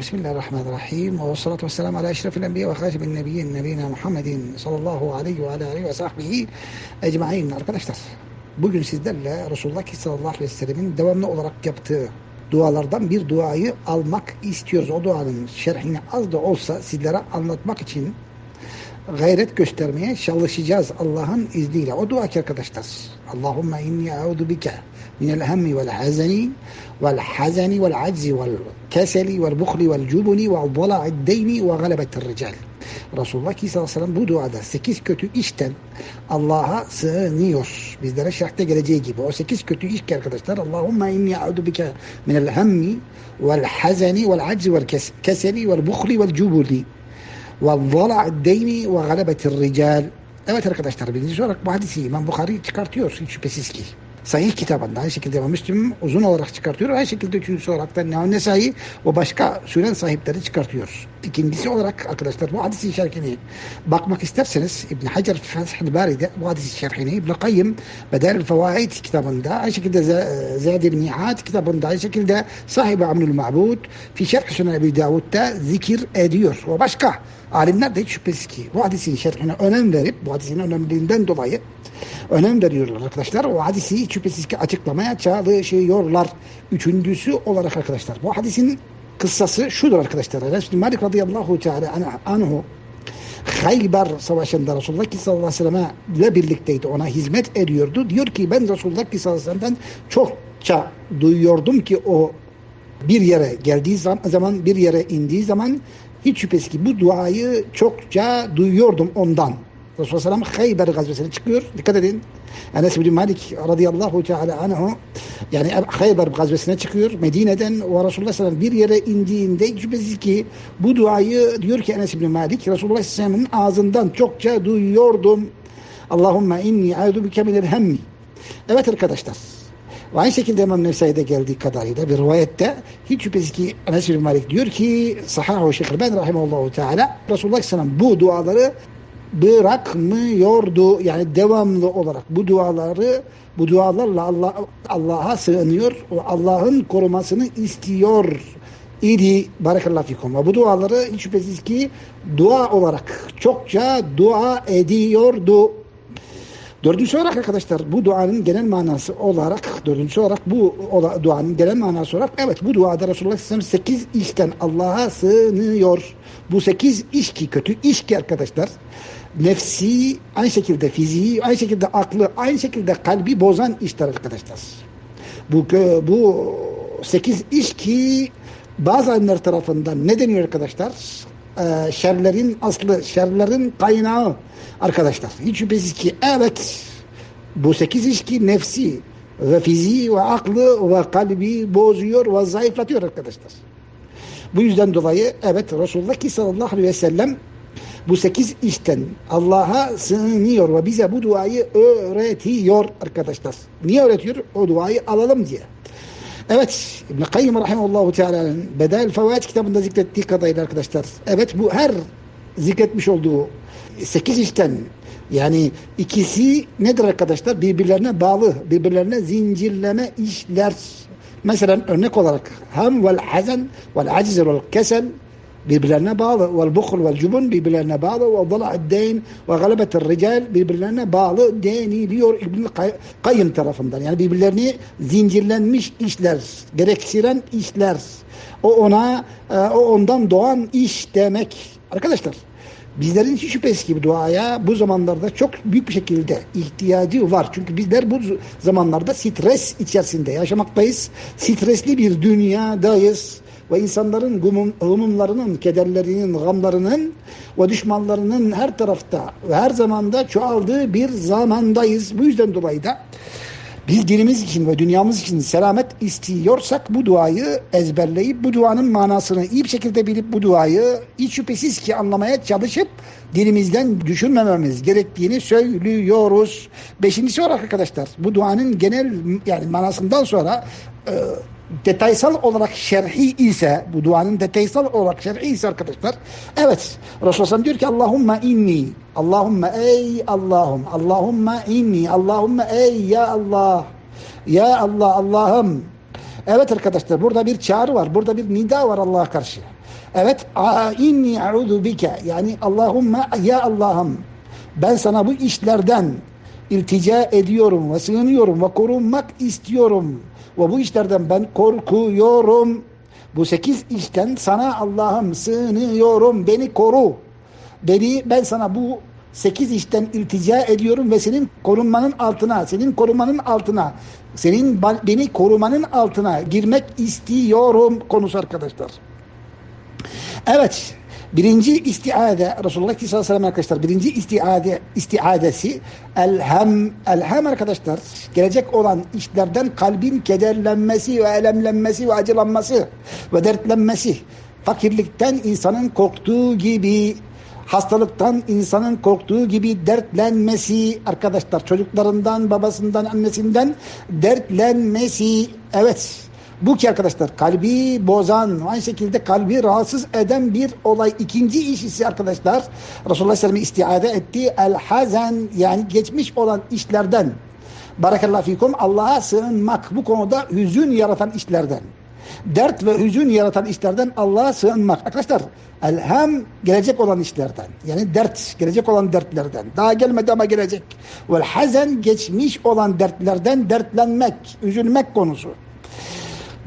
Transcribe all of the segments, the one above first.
Bismillahirrahmanirrahim. Ve salatu ve selamu ala eşrefil enbiya ve hatimil nebiyyin nebina Muhammedin sallallahu aleyhi ve ala aleyhi ve sahbihi. Arkadaşlar bugün sizlerle Resulullah sallallahu aleyhi ve sellemin devamlı olarak yaptığı dualardan bir duayı almak istiyoruz. O duanın şerhini az da olsa sizlere anlatmak için gayret göstermeye çalışacağız Allah'ın izniyle. O dua ki arkadaşlar. اللهم إني أعوذ بك من الهم والحزن والحزن والعجز والكسل والبخل والجبن وضلع الدين وغلبة الرجال Resulullah Aleyhisselam bu duada sekiz kötü işten Allah'a sığınıyor. Bizlere şerhte geleceği gibi. O sekiz kötü iş ki arkadaşlar Allahümme inni a'udu bike minel hemmi vel hazeni vel aczi vel keseli vel buhli vel cubuli vel zala'd deyni ve galabetir rical Evet arkadaşlar birinci olarak bu hadisi İmam Bukhari çıkartıyor hiç şüphesiz ki. Sahih kitabında aynı şekilde İmam uzun olarak çıkartıyor. Aynı şekilde üçüncüsü olarak da Nesai o başka süren sahipleri çıkartıyor. İkincisi olarak arkadaşlar bu hadisi şerhini bakmak isterseniz İbn Hacer Fethül Bari'de bu hadisi şerhini İbn Kayyım Bedel Fevaid kitabında aynı şekilde Zeyd ibn Nihat kitabında aynı şekilde sahibi Amnül Ma'bud fi şerh Sünen Ebi Davud'da zikir ediyor. O başka alimler de hiç şüphesiz ki bu hadisin şerhine önem verip bu hadisin önemliliğinden dolayı önem veriyorlar arkadaşlar. O hadisi şüphesiz ki açıklamaya çalışıyorlar. Üçüncüsü olarak arkadaşlar bu hadisin kıssası şudur arkadaşlar. Bin Malik radıyallahu teala anhu Hayber Savaşı'nda Resulullah sallallahu aleyhi ve sellem'e birlikteydi. Ona hizmet ediyordu. Diyor ki ben Resulullah sallallahu aleyhi ve sellem'den çokça duyuyordum ki o bir yere geldiği zaman, bir yere indiği zaman hiç şüphesiz ki bu duayı çokça duyuyordum ondan. Resulullah Sallam Hayber gazvesine çıkıyor. Dikkat edin. Enes bin Malik radıyallahu teala anhu yani Hayber gazvesine çıkıyor Medine'den ve Resulullah Sallam bir yere indiğinde şüphesiz ki bu duayı diyor ki Enes bin Malik Resulullah Sallam'ın ağzından çokça duyuyordum. Allahümme inni a'udu bike minel hemmi. Evet arkadaşlar. Ve aynı şekilde İmam Nevsai'de geldiği kadarıyla bir rivayette hiç şüphesiz ki Enes bin Malik diyor ki Sahahu Şeyh Ben Rahimallahu Teala Resulullah Sallam bu duaları bırakmıyordu. Yani devamlı olarak bu duaları bu dualarla Allah Allah'a sığınıyor. Allah'ın korumasını istiyor idi. Barakallahu fikum. Ve bu duaları hiç şüphesiz ki dua olarak çokça dua ediyordu. Dördüncü olarak arkadaşlar bu duanın genel manası olarak dördüncü olarak bu duanın genel manası olarak evet bu duada Resulullah Aleyhisselam sekiz işten Allah'a sığınıyor. Bu sekiz iş ki kötü iş ki arkadaşlar nefsi aynı şekilde fiziği aynı şekilde aklı aynı şekilde kalbi bozan işler arkadaşlar. Bu bu sekiz iş ki bazı alimler tarafından ne deniyor arkadaşlar? Ee, şerlerin aslı, şerlerin kaynağı arkadaşlar. Hiç şüphesiz ki evet bu sekiz iş ki nefsi ve fiziği ve aklı ve kalbi bozuyor ve zayıflatıyor arkadaşlar. Bu yüzden dolayı evet Resulullah sallallahu aleyhi ve sellem bu sekiz işten Allah'a sığınıyor ve bize bu duayı öğretiyor arkadaşlar. Niye öğretiyor? O duayı alalım diye. Evet İbn-i Kayyum Teala'nın Bedel Fevaid kitabında zikrettiği kadarıyla arkadaşlar. Evet bu her zikretmiş olduğu sekiz işten yani ikisi nedir arkadaşlar? Birbirlerine bağlı, birbirlerine zincirleme işler. Mesela örnek olarak ham vel hazen vel aciz vel kesel birbirlerine bağlı. Vel bukhul vel cubun birbirlerine bağlı. Ve dala'id deyn ve galebetir rical birbirlerine bağlı deniliyor İbn-i Kayyım tarafından. Yani birbirlerini zincirlenmiş işler, gerektiren işler. O ona, o ondan doğan iş demek. Arkadaşlar bizlerin hiç şüphesiz ki duaya bu zamanlarda çok büyük bir şekilde ihtiyacı var. Çünkü bizler bu zamanlarda stres içerisinde yaşamaktayız. Stresli bir dünyadayız ve insanların gumumlarının, kederlerinin, gamlarının ve düşmanlarının her tarafta ve her zamanda çoğaldığı bir zamandayız. Bu yüzden dolayı da biz dinimiz için ve dünyamız için selamet istiyorsak bu duayı ezberleyip bu duanın manasını iyi bir şekilde bilip bu duayı hiç şüphesiz ki anlamaya çalışıp dilimizden düşünmememiz gerektiğini söylüyoruz. Beşincisi olarak arkadaşlar bu duanın genel yani manasından sonra e, detaysal olarak şerhi ise bu duanın detaysal olarak şerhi ise arkadaşlar evet Resulullah diyor ki Allahümme inni Allahümme ey Allah'ım Allahümme inni Allahümme ey ya Allah ya Allah Allah'ım evet arkadaşlar burada bir çağrı var burada bir nida var Allah'a karşı Evet, inni a'udhu bike. Yani Allahümme ya Allah'ım ben sana bu işlerden iltica ediyorum ve sığınıyorum ve korunmak istiyorum. Ve bu işlerden ben korkuyorum. Bu sekiz işten sana Allah'ım sığınıyorum. Beni koru. Beni ben sana bu sekiz işten iltica ediyorum ve senin korunmanın altına, senin korumanın altına, senin beni korumanın altına girmek istiyorum konusu arkadaşlar. Evet. Birinci istiade Resulullah sallallahu aleyhi ve sellem arkadaşlar birinci istiade istiadesi elhem elhem arkadaşlar gelecek olan işlerden kalbin kederlenmesi ve elemlenmesi ve acılanması ve dertlenmesi. Fakirlikten insanın korktuğu gibi hastalıktan insanın korktuğu gibi dertlenmesi arkadaşlar. Çocuklarından babasından annesinden dertlenmesi. Evet bu ki arkadaşlar kalbi bozan, aynı şekilde kalbi rahatsız eden bir olay. İkinci iş ise arkadaşlar Resulullah Sellem'i istiade etti. El hazen yani geçmiş olan işlerden. Barakallahu fikum Allah'a sığınmak bu konuda hüzün yaratan işlerden. Dert ve hüzün yaratan işlerden Allah'a sığınmak. Arkadaşlar elham gelecek olan işlerden. Yani dert gelecek olan dertlerden. Daha gelmedi ama gelecek. Vel hazen geçmiş olan dertlerden dertlenmek, üzülmek konusu.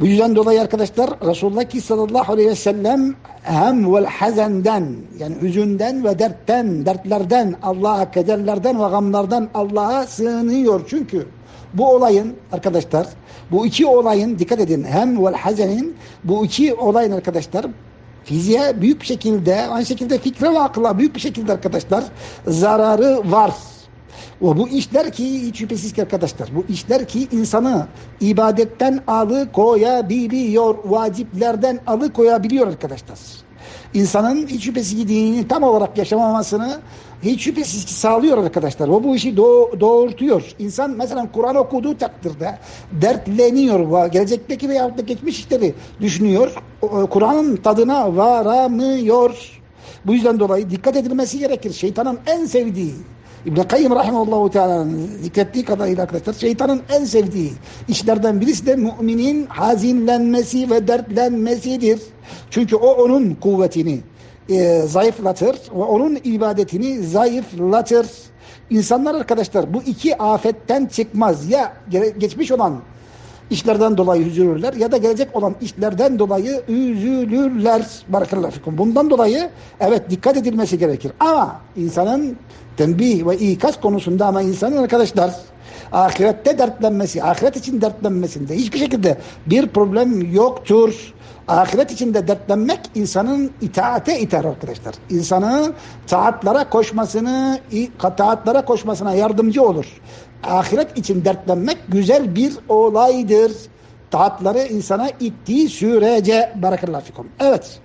Bu yüzden dolayı arkadaşlar Resulullah sallallahu aleyhi ve sellem hem vel hazenden yani hüzünden ve dertten, dertlerden, Allah'a, kederlerden ve gamlardan Allah'a sığınıyor. Çünkü bu olayın arkadaşlar, bu iki olayın dikkat edin hem vel hazenin bu iki olayın arkadaşlar fiziğe büyük bir şekilde aynı şekilde fikre ve akla büyük bir şekilde arkadaşlar zararı var. O bu işler ki hiç şüphesiz ki arkadaşlar bu işler ki insanı ibadetten alıkoyabiliyor, vaciplerden alıkoyabiliyor arkadaşlar. İnsanın hiç şüphesiz ki dinini tam olarak yaşamamasını hiç şüphesiz ki sağlıyor arkadaşlar. O bu işi doğ doğurtuyor. İnsan mesela Kur'an okuduğu takdirde dertleniyor. Gelecekteki veyahut da geçmiş işleri düşünüyor. Kur'an'ın tadına varamıyor. Bu yüzden dolayı dikkat edilmesi gerekir. Şeytanın en sevdiği İbn-i Kayyım Rahimallahu Teala'nın zikrettiği kadarıyla arkadaşlar şeytanın en sevdiği işlerden birisi de müminin hazinlenmesi ve dertlenmesidir. Çünkü o onun kuvvetini e, zayıflatır ve onun ibadetini zayıflatır. İnsanlar arkadaşlar bu iki afetten çıkmaz. Ya geçmiş olan işlerden dolayı üzülürler ya da gelecek olan işlerden dolayı üzülürler. Barakallahu. Bundan dolayı evet dikkat edilmesi gerekir. Ama insanın tembih ve ikaz konusunda ama insanın arkadaşlar ahirette dertlenmesi, ahiret için dertlenmesinde hiçbir şekilde bir problem yoktur. Ahiret içinde dertlenmek insanın itaate iter arkadaşlar. İnsanın taatlara koşmasını, taatlara koşmasına yardımcı olur. Ahiret için dertlenmek güzel bir olaydır. Taatları insana ittiği sürece barakallahu fikum. Evet.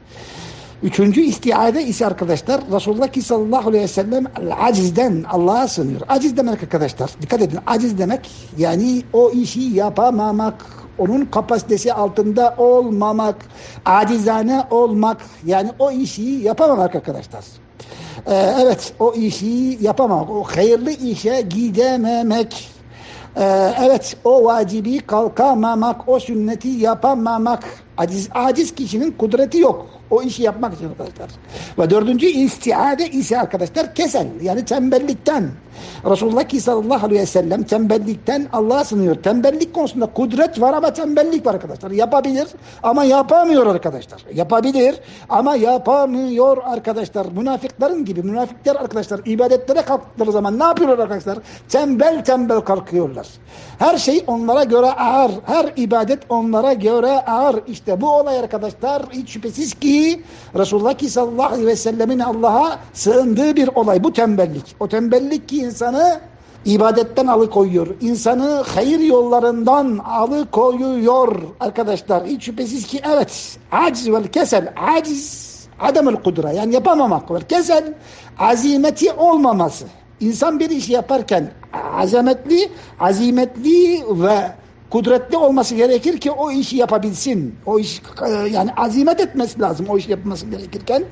Üçüncü istiade ise arkadaşlar Resulullah sallallahu aleyhi ve sellem acizden Allah'a sığınıyor. Aciz demek arkadaşlar dikkat edin aciz demek yani o işi yapamamak onun kapasitesi altında olmamak acizane olmak yani o işi yapamamak arkadaşlar. Ee, evet o işi yapamamak o hayırlı işe gidememek. Ee, evet o vacibi kalkamamak o sünneti yapamamak. Aciz, aciz kişinin kudreti yok o işi yapmak için arkadaşlar. Ve dördüncü istiade ise arkadaşlar kesel yani tembellikten. Resulullah sallallahu aleyhi ve sellem tembellikten Allah'a sınıyor. Tembellik konusunda kudret var ama tembellik var arkadaşlar. Yapabilir ama yapamıyor arkadaşlar. Yapabilir ama yapamıyor arkadaşlar. Münafıkların gibi münafıklar arkadaşlar ibadetlere kalktıkları zaman ne yapıyorlar arkadaşlar? Tembel tembel kalkıyorlar. Her şey onlara göre ağır. Her ibadet onlara göre ağır. İşte bu olay arkadaşlar hiç şüphesiz ki Resulullah sallallahu aleyhi ve sellemin Allah'a sığındığı bir olay. Bu tembellik. O tembellik ki insanı ibadetten alıkoyuyor. İnsanı hayır yollarından alıkoyuyor arkadaşlar. Hiç şüphesiz ki evet. Aciz vel kesel. Aciz. Ademel kudra. Yani yapamamak. Vel kesel. Azimeti olmaması. İnsan bir işi yaparken azametli, azimetli ve kudretli olması gerekir ki o işi yapabilsin. O iş e, yani azimet etmesi lazım o işi yapması gerekirken.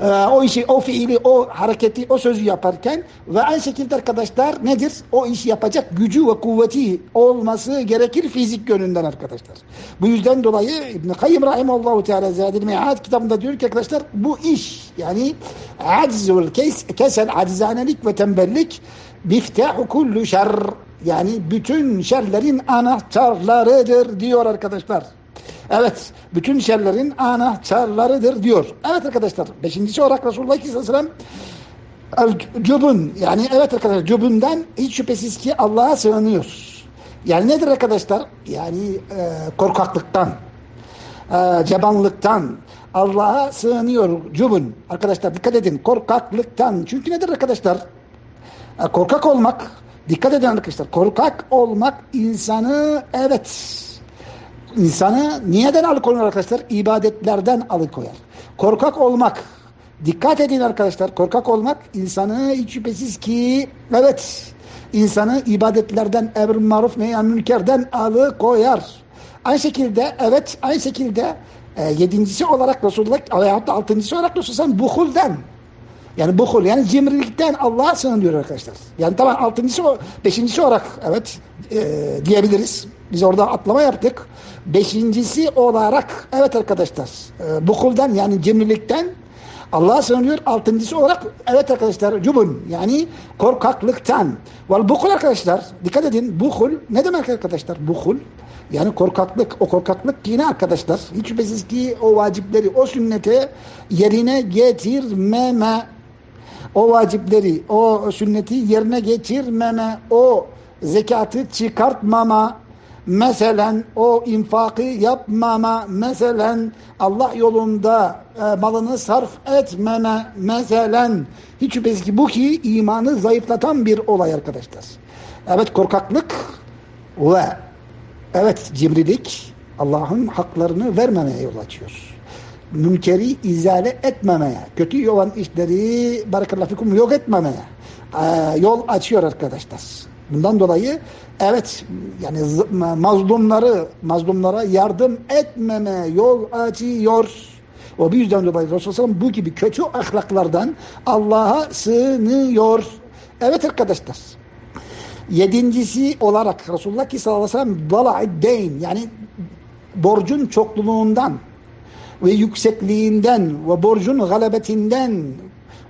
E, o işi, o fiili, o hareketi, o sözü yaparken ve aynı şekilde arkadaşlar nedir? O işi yapacak gücü ve kuvveti olması gerekir fizik yönünden arkadaşlar. Bu yüzden dolayı İbn-i Kayyım Rahimallahu Teala Zadil Me'ad kitabında diyor ki arkadaşlar bu iş yani aczul kesel, acizanelik ve tembellik biftahu kullu şer yani bütün şerlerin anahtarlarıdır diyor arkadaşlar. Evet, bütün şerlerin anahtarlarıdır diyor. Evet arkadaşlar, beşincisi olarak Resulullah Aleyhisselam cübün yani evet arkadaşlar cübünden hiç şüphesiz ki Allah'a sığınıyoruz. Yani nedir arkadaşlar? Yani e, korkaklıktan, e, cebanlıktan, Allah'a sığınıyor cübün. Arkadaşlar dikkat edin korkaklıktan. Çünkü nedir arkadaşlar? E, korkak olmak Dikkat edin arkadaşlar. Korkak olmak insanı evet insanı niyeden alıkoyar arkadaşlar? İbadetlerden alıkoyar. Korkak olmak dikkat edin arkadaşlar. Korkak olmak insanı hiç şüphesiz ki evet insanı ibadetlerden emr maruf neyyan münkerden alıkoyar. Aynı şekilde evet aynı şekilde e, yedincisi olarak Resulullah veyahut da altıncısı olarak Resulullah buhulden yani buhul yani cimrilikten Allah'a sığınıyor arkadaşlar. Yani tamam altıncısı o beşincisi olarak evet e, diyebiliriz. Biz orada atlama yaptık. Beşincisi olarak evet arkadaşlar e, buhuldan yani cimrilikten Allah'a sığınıyor. Altıncısı olarak evet arkadaşlar cubun yani korkaklıktan. Vel buhul arkadaşlar dikkat edin buhul ne demek arkadaşlar buhul? Yani korkaklık o korkaklık yine arkadaşlar hiç şüphesiz ki o vacipleri o sünnete yerine getirmeme o vacipleri, o sünneti yerine getirmeme, o zekatı çıkartmama, meselen o infakı yapmama, meselen Allah yolunda e, malını sarf etmeme, meselen hiç şüphesiz ki bu ki imanı zayıflatan bir olay arkadaşlar. Evet korkaklık ve evet cimrilik Allah'ın haklarını vermemeye yol açıyor münkeri izale etmemeye, kötü olan işleri barakallahu fikum yok etmemeye e, yol açıyor arkadaşlar. Bundan dolayı evet yani mazlumları mazlumlara yardım etmeme yol açıyor. O bir yüzden dolayı Resulullah bu gibi kötü ahlaklardan Allah'a sığınıyor. Evet arkadaşlar. Yedincisi olarak Resulullah sallallahu aleyhi ve sellem yani borcun çokluğundan ve yüksekliğinden ve borcun galebetinden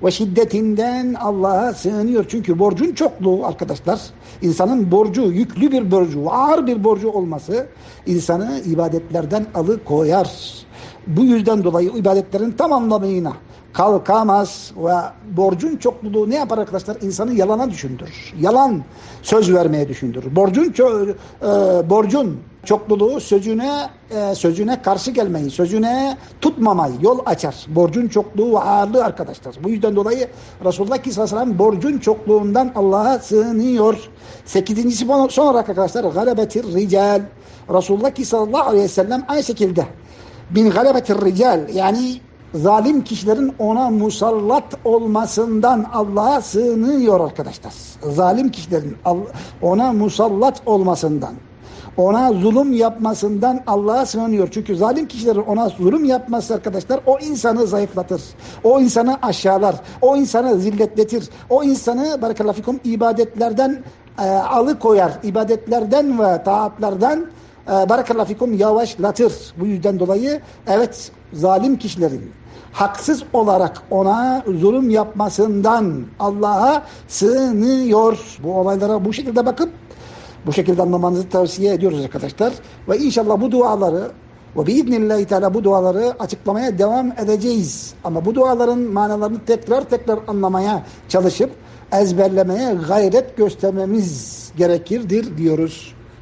ve şiddetinden Allah'a sığınıyor. Çünkü borcun çokluğu arkadaşlar, insanın borcu, yüklü bir borcu, ağır bir borcu olması insanı ibadetlerden alıkoyar. Bu yüzden dolayı ibadetlerin tam anlamıyla kalkamaz ve borcun çokluğu ne yapar arkadaşlar? İnsanı yalana düşündürür. Yalan söz vermeye düşündürür. Borcun e, borcun çokluğu sözüne e, sözüne karşı gelmeyi, sözüne tutmamayı yol açar. Borcun çokluğu ve ağırlığı arkadaşlar. Bu yüzden dolayı Resulullah sallallahu ve sellem borcun çokluğundan Allah'a sığınıyor. Sekizincisi son olarak arkadaşlar galebetir rical. Resulullah sallallahu aleyhi ve sellem aynı şekilde bin galebetir rical yani zalim kişilerin ona musallat olmasından Allah'a sığınıyor arkadaşlar. Zalim kişilerin ona musallat olmasından ona zulüm yapmasından Allah'a sığınıyor. Çünkü zalim kişilerin ona zulüm yapması arkadaşlar o insanı zayıflatır. O insanı aşağılar. O insanı zilletletir. O insanı barakallahu fikum ibadetlerden e, alıkoyar. İbadetlerden ve taatlardan e, barakallahu fikum yavaşlatır. Bu yüzden dolayı evet zalim kişilerin haksız olarak ona zulüm yapmasından Allah'a sığınıyor. Bu olaylara bu şekilde bakıp bu şekilde anlamanızı tavsiye ediyoruz arkadaşlar. Ve inşallah bu duaları ve biiznillahü teala bu duaları açıklamaya devam edeceğiz. Ama bu duaların manalarını tekrar tekrar anlamaya çalışıp ezberlemeye gayret göstermemiz gerekirdir diyoruz.